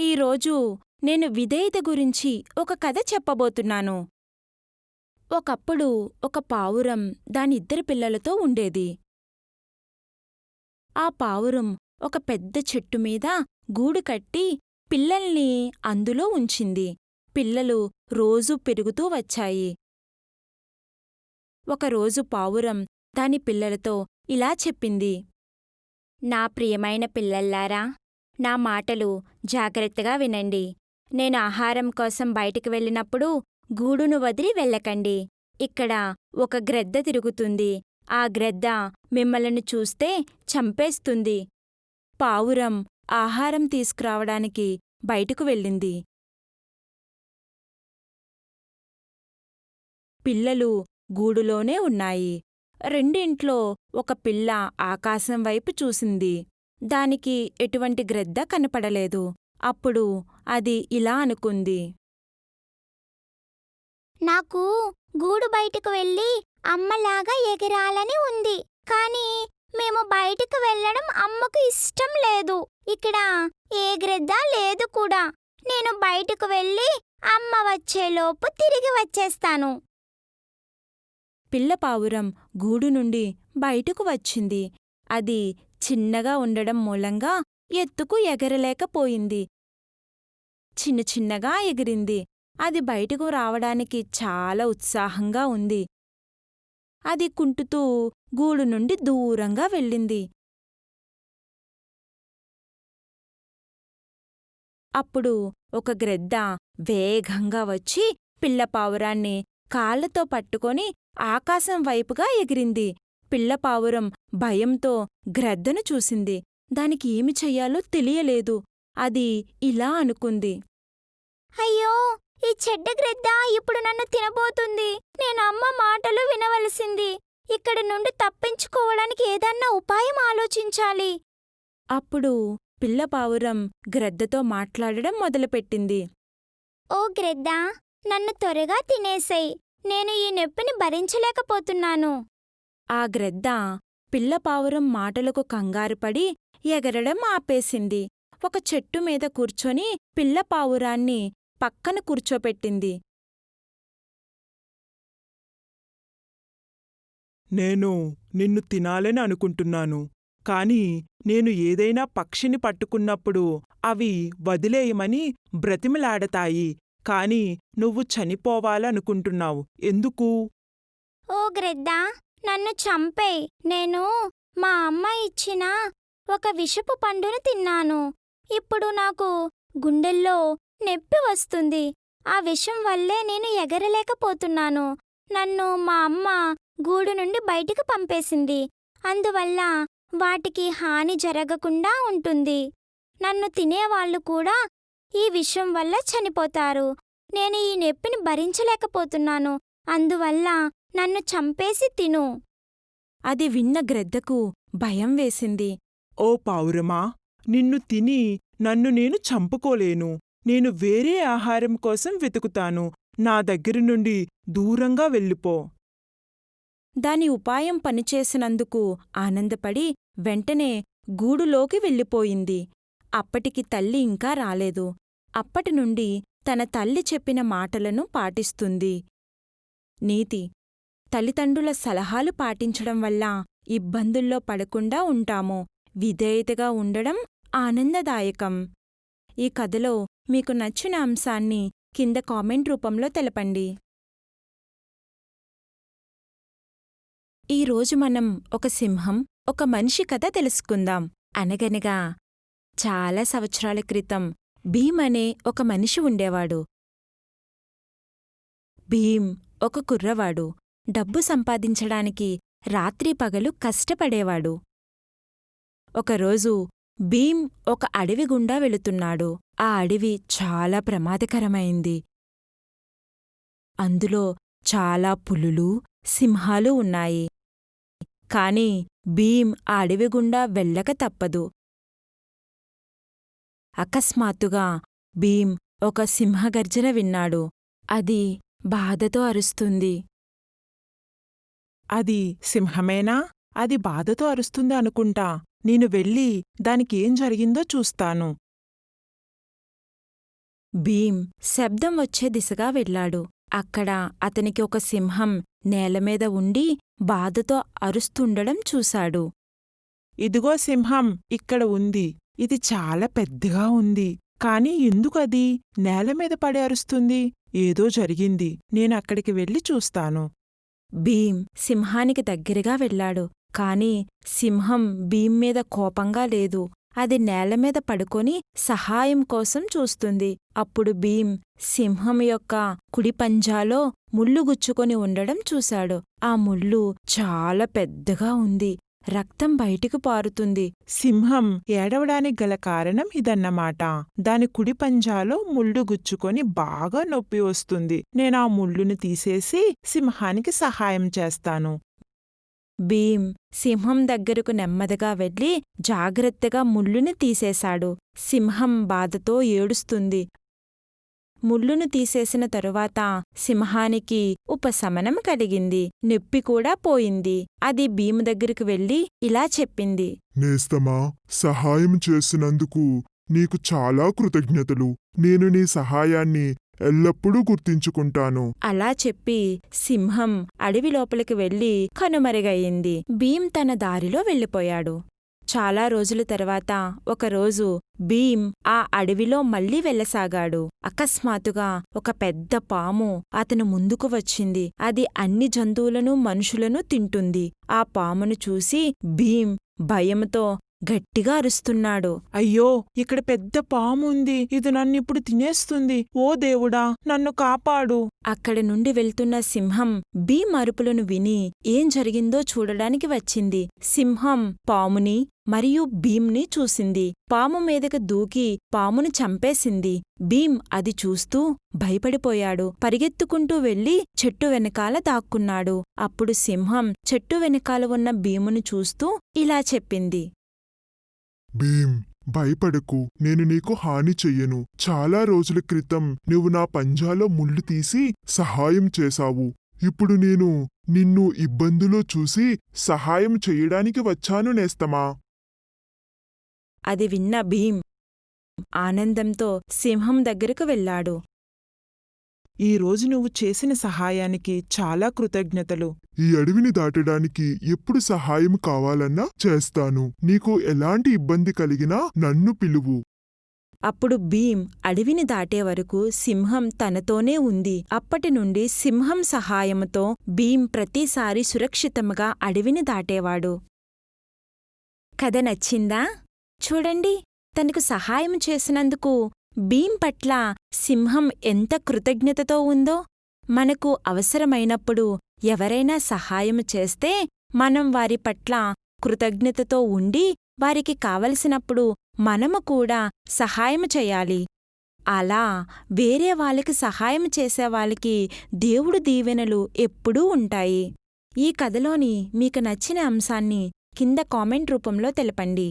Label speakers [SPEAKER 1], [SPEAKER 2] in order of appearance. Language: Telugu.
[SPEAKER 1] ఈరోజు నేను విధేయత గురించి ఒక కథ చెప్పబోతున్నాను. ఒకప్పుడు ఒక పావురం దానిద్దరి పిల్లలతో ఉండేది. ఆ పావురం ఒక పెద్ద చెట్టు మీద గూడు కట్టి పిల్లల్ని అందులో ఉంచింది. పిల్లలు రోజూ పెరుగుతూ వచ్చాయి. ఒకరోజు పావురం దాని పిల్లలతో ఇలా చెప్పింది. నా ప్రియమైన పిల్లల్లారా నా మాటలు జాగ్రత్తగా వినండి. నేను ఆహారం కోసం బయటికి వెళ్ళినప్పుడు గూడును వదిలి వెళ్ళకండి. ఇక్కడ ఒక గ్రద్ద తిరుగుతుంది. ఆ గ్రద్ద మిమ్మల్ని చూస్తే చంపేస్తుంది. పావురం ఆహారం తీసుకురావడానికి బయటకు వెళ్ళింది. పిల్లలు గూడులోనే ఉన్నాయి. రెండింట్లో ఒక పిల్ల ఆకాశం వైపు చూసింది. దానికి ఎటువంటి గ్రద్ద కనపడలేదు. అప్పుడు అది ఇలా అనుకుంది.
[SPEAKER 2] నాకు గూడు బయటకు వెళ్ళి అమ్మలాగా ఎగిరాలని ఉంది. కానీ మేము బయటకు వెళ్ళడం అమ్మకు ఇష్టం లేదు. ఇక్కడ ఏ గ్రద్ద లేదు కూడా. నేను బయటకు వెళ్ళి అమ్మ వచ్చేలోపు తిరిగి వచ్చేస్తాను.
[SPEAKER 1] పిల్ల పావురం గూడు నుండి బయటకు వచ్చింది. అది చిన్నగా ఉండడం మూలంగా ఎత్తుకు ఎగరలేకపోయింది. చిన్న చిన్నగా ఎగిరింది. అది బయటకు రావడానికి చాలా ఉత్సాహంగా ఉంది. అది కుంటుతూ గూడు నుండి దూరంగా వెళ్ళింది. అప్పుడు ఒక గ్రెద్ద వేగంగా వచ్చి పిల్ల పావురాన్ని కాళ్ళతో పట్టుకొని ఆకాశం వైపుగా ఎగిరింది. పిల్ల పావురం భయంతో గ్రద్దను చూసింది. దానికి ఏమి చెయ్యాలో తెలియలేదు. అది ఇలా అనుకుంది.
[SPEAKER 2] అయ్యో ఈ చెడ్డ గ్రద్ద ఇప్పుడు నన్ను తినబోతుంది. నేను అమ్మ మాటలు వినవలసింది. ఇక్కడి నుండి తప్పించుకోవడానికి ఏదన్నా ఉపాయం ఆలోచించాలి.
[SPEAKER 1] అప్పుడు పిల్ల పావురం గ్రద్దతో మాట్లాడడం మొదలుపెట్టింది.
[SPEAKER 2] ఓ గ్రద్ద నన్ను త్వరగా తినేసేయ్. నేను ఈ నొప్పిని భరించలేకపోతున్నాను.
[SPEAKER 1] ఆ గ్రద్ద పిల్ల పావురం మాటలకు కంగారుపడి ఎగరడం ఆపేసింది. ఒక చెట్టు మీద కూర్చొని పిల్ల పావురాన్ని పక్కన కూర్చోపెట్టింది.
[SPEAKER 3] నేను నిన్ను తినాలని అనుకుంటున్నాను కాని నేను ఏదైనా పక్షిని పట్టుకున్నప్పుడు అవి వదిలేయమని బ్రతిమలాడతాయి కాని నువ్వు చనిపోవాలనుకుంటున్నావు. ఎందుకు?
[SPEAKER 2] ఓ గ్రద్ద నన్ను చంపేయ్ నేను మా అమ్మ ఇచ్చిన ఒక విషపు పండును తిన్నాను. ఇప్పుడు నాకు గుండెల్లో నొప్పి వస్తుంది. ఆ విషం వల్లే నేను ఎగరలేకపోతున్నాను. నన్ను మా అమ్మ గూడు నుండి బయటికి పంపేసింది. అందువల్ల వాటికి హాని జరగకుండా ఉంటుంది. నన్ను తినేవాళ్ళు కూడా ఈ విషం వల్ల చనిపోతారు. నేను ఈ నొప్పిని భరించలేకపోతున్నాను. అందువల్ల నన్ను చంపేసి తిను.
[SPEAKER 1] అది విన్న గ్రద్దకు భయం వేసింది.
[SPEAKER 3] ఓ పావురమా నిన్ను తిని నన్ను నేను చంపుకోలేను. నేను వేరే ఆహారం కోసం వెతుకుతాను. నా దగ్గరి నుండి దూరంగా వెళ్ళిపో.
[SPEAKER 1] దాని ఉపాయం పనిచేసినందుకు ఆనందపడి వెంటనే గూడులోకి వెళ్ళిపోయింది. అప్పటికి తల్లి ఇంకా రాలేదు. అప్పటినుండి తన తల్లి చెప్పిన మాటలను పాటిస్తుంది. నీతి తల్లిదండ్రుల సలహాలు పాటించడం వల్ల ఇబ్బందుల్లో పడకుండా ఉంటాము. విధేయతగా ఉండడం ఆనందదాయకం. ఈ కథలో మీకు నచ్చిన అంశాన్ని కింద కామెంట్ రూపంలో తెలపండి. ఈరోజు మనం ఒక సింహం ఒక మనిషి కథ తెలుసుకుందాం. అనగనగా చాలా సంవత్సరాల క్రితం భీమ్ అనే ఒక మనిషి ఉండేవాడు. భీమ్ ఒక కుర్రవాడు. డబ్బు సంపాదించడానికి రాత్రి పగలు కష్టపడేవాడు. ఒకరోజు భీమ్ ఒక అడవి గుండా వెళుతున్నాడు. ఆ అడవి చాలా ప్రమాదకరమైంది. అందులో చాలా పులులు సింహాలు ఉన్నాయి. కాని భీమ్ ఆ అడవి గుండా వెళ్ళక తప్పదు. అకస్మాత్తుగా భీమ్ ఒక సింహగర్జన విన్నాడు. అది బాధతో అరుస్తుంది.
[SPEAKER 3] అది సింహమేనా? అది బాధతో అరుస్తుంది అనుకుంటా. నేను వెళ్ళి దానికేం జరిగిందో చూస్తాను.
[SPEAKER 1] భీమ్ శబ్దం వచ్చే దిశగా వెళ్ళాడు. అక్కడ అతనికి ఒక సింహం నేలమీద ఉండి బాధతో అరుస్తుండడం చూశాడు.
[SPEAKER 3] ఇదిగో సింహం ఇక్కడ ఉంది. ఇది చాలా పెద్దగా ఉంది. కాని ఎందుకది నేల మీద పడి అరుస్తుంది. ఏదో జరిగింది. నేనక్కడికి వెళ్ళి చూస్తాను.
[SPEAKER 1] భీం సింహానికి దగ్గరగా వెళ్ళాడు. కాని సింహం భీం మీద కోపంగా లేదు. అది నేలమీద పడుకొని సహాయం కోసం చూస్తుంది. అప్పుడు భీం సింహం యొక్క కుడి పంజాలో ముళ్ళు గుచ్చుకొని ఉండడం చూశాడు. ఆ ముళ్ళు చాలా పెద్దగా ఉంది. రక్తం బయటికి పారుతుంది.
[SPEAKER 3] సింహం ఏడవడానికి గల కారణం ఇదన్నమాట. దాని కుడి పంజాలో ముళ్ళు గుచ్చుకొని బాగా నొప్పి వస్తుంది. నేనా ముళ్ళుని తీసేసి సింహానికి సహాయం చేస్తాను.
[SPEAKER 1] భీమ్ సింహం దగ్గరకు నెమ్మదిగా వెళ్ళి జాగ్రత్తగా ముళ్ళుని తీసేశాడు. సింహం బాధతో ఏడుస్తుంది. ముళ్ళును తీసేసిన తరువాత సింహానికి ఉపశమనం కలిగింది. నొప్పి కూడా పోయింది. అది భీము దగ్గరికి వెళ్ళి ఇలా చెప్పింది.
[SPEAKER 4] నేస్తమా సహాయం చేసినందుకు నీకు చాలా కృతజ్ఞతలు. నేను నీ సహాయాన్ని ఎల్లప్పుడూ గుర్తించుకుంటాను.
[SPEAKER 1] అలా చెప్పి సింహం అడవి లోపలికి వెళ్ళి కనుమరుగయింది. భీమ్ తన దారిలో వెళ్ళిపోయాడు. చాలా రోజుల తర్వాత ఒకరోజు భీమ్ ఆ అడవిలో మళ్ళీ వెళ్ళసాగాడు. అకస్మాత్తుగా ఒక పెద్ద పాము అతను ముందుకు వచ్చింది. అది అన్ని జంతువులను మనుషులను తింటుంది. ఆ పామును చూసి భీమ్ భయంతో గట్టిగా అరుస్తున్నాడు.
[SPEAKER 3] అయ్యో ఇక్కడ పెద్ద పాము ఉంది ఇది నన్నిప్పుడు తినేస్తుంది. ఓ దేవుడా నన్ను కాపాడు.
[SPEAKER 1] అక్కడి నుండి వెళ్తున్న సింహం భీమ్ అరుపులను విని ఏం జరిగిందో చూడడానికి వచ్చింది. సింహం పాముని మరియు భీమ్ని చూసింది. పాము మీదకి దూకి పామును చంపేసింది. భీమ్ అది చూస్తూ భయపడిపోయాడు. పరిగెత్తుకుంటూ వెళ్ళి చెట్టు వెనకాల దాక్కున్నాడు. అప్పుడు సింహం చెట్టు వెనకాల ఉన్న భీమును చూస్తూ ఇలా చెప్పింది.
[SPEAKER 4] భీమ్ భయపడకు. నేను నీకు హాని చెయ్యను. చాలా రోజుల క్రితం నువ్వు నా పంజాలో ముళ్ళు తీసి సహాయం చేశావు. ఇప్పుడు నేను నిన్ను ఇబ్బందులో చూసి సహాయం చెయ్యడానికి వచ్చాను నేస్తమా?
[SPEAKER 1] అది విన్న భీమ్ ఆనందంతో సింహం దగ్గరకు వెళ్ళాడు.
[SPEAKER 3] ఈ రోజు నువ్వు చేసిన సహాయానికి చాలా కృతజ్ఞతలు.
[SPEAKER 4] ఈ అడవిని దాటడానికి ఎప్పుడు సహాయం కావాలన్నా చేస్తాను. నీకు ఎలాంటి ఇబ్బంది కలిగినా నన్ను పిలువు.
[SPEAKER 1] అప్పుడు భీమ్ అడవిని దాటే వరకు సింహం తనతోనే ఉంది. అప్పటి నుండి సింహం సహాయముతో భీమ్ ప్రతిసారి సురక్షితంగా అడవిని దాటేవాడు. కథ నచ్చిందా? చూడండి. తనకు సహాయం చేసినందుకు భీం పట్ల సింహం ఎంత కృతజ్ఞతతో ఉందో మనకు అవసరమైనప్పుడు ఎవరైనా సహాయం చేస్తే మనం వారి పట్ల కృతజ్ఞతతో ఉండి వారికి కావలసినప్పుడు మనము కూడా సహాయము చేయాలి. అలా వేరే వాళ్ళకి సహాయం చేసేవాళ్ళకి దేవుడు దీవెనలు ఎప్పుడూ ఉంటాయి. ఈ కథలోని మీకు నచ్చిన అంశాన్ని కింద కామెంట్ రూపంలో తెలపండి.